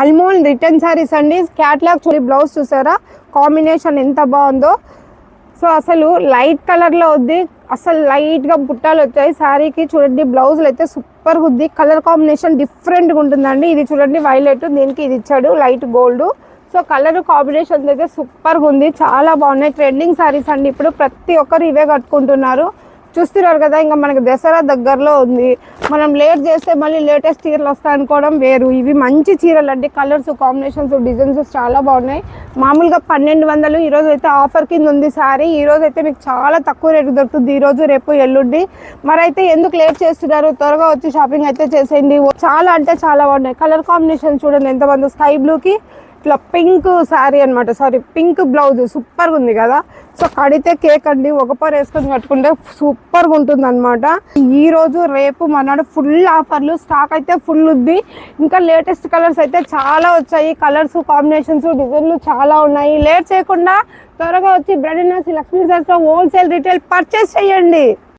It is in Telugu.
అల్మోల్ రిటర్న్ సారీస్ అండి. క్యాట్లాగ్ చూడి బ్లౌజ్ చూసారా? కాంబినేషన్ ఎంత బాగుందో. సో అసలు లైట్ కలర్లో ఉంది. అసలు లైట్గా బుట్టాలు వచ్చాయి. శారీకి చూడండి బ్లౌజులు అయితే సూపర్గా ఉంది. కలర్ కాంబినేషన్ డిఫరెంట్గా ఉంటుందండి. ఇది చూడండి వైలెట్ దీనికి ఇది ఇచ్చాడు light gold so colour combination అయితే సూపర్గా ఉంది. చాలా బాగున్నాయి. ట్రెండింగ్ శారీస్ అండి. ఇప్పుడు ప్రతి ఒక్కరు ఇవే కట్టుకుంటున్నారు. చూస్తున్నారు కదా ఇంకా మనకి దసరా దగ్గరలో ఉంది. మనం లేట్ చేస్తే మళ్ళీ లేటెస్ట్ చీరలు వస్తాయి అనుకోవడం వేరు. ఇవి మంచి చీరలు అంటే కలర్స్ కాంబినేషన్స్ డిజైన్స్ చాలా బాగున్నాయి. మామూలుగా పన్నెండు వందలు ఈరోజు అయితే ఆఫర్ కింద ఉంది సారీ. ఈరోజు అయితే మీకు చాలా తక్కువ రేటు దొరుకుతుంది. ఈరోజు రేపు ఎల్లుండి. మరైతే ఎందుకు లేట్ చేస్తున్నారు? త్వరగా వచ్చి షాపింగ్ అయితే చేసేయండి. చాలా అంటే చాలా బాగున్నాయి. కలర్ కాంబినేషన్ చూడండి ఎంతమంది? స్కై బ్లూకి ఇట్లా పింక్ శారీ అనమాట సారీ పింక్ బ్లౌజ్ సూపర్గా ఉంది కదా. సో కడితే కేక్ అండి. ఒక పర్ వేసుకొని కట్టుకుంటే సూపర్గా ఉంటుంది అనమాట ఈరోజు రేపు మనాడు ఫుల్ ఆఫర్లు స్టాక్ అయితే ఫుల్ ఉంది. ఇంకా లేటెస్ట్ కలర్స్ అయితే చాలా వచ్చాయి. కలర్స్ కాంబినేషన్స్ డిజైన్లు చాలా ఉన్నాయి. లేట్ చేయకుండా త్వరగా వచ్చి బ్రెడ్ లక్ష్మీ సార్స్లో హోల్సేల్ రీటైల్ పర్చేస్ చేయండి.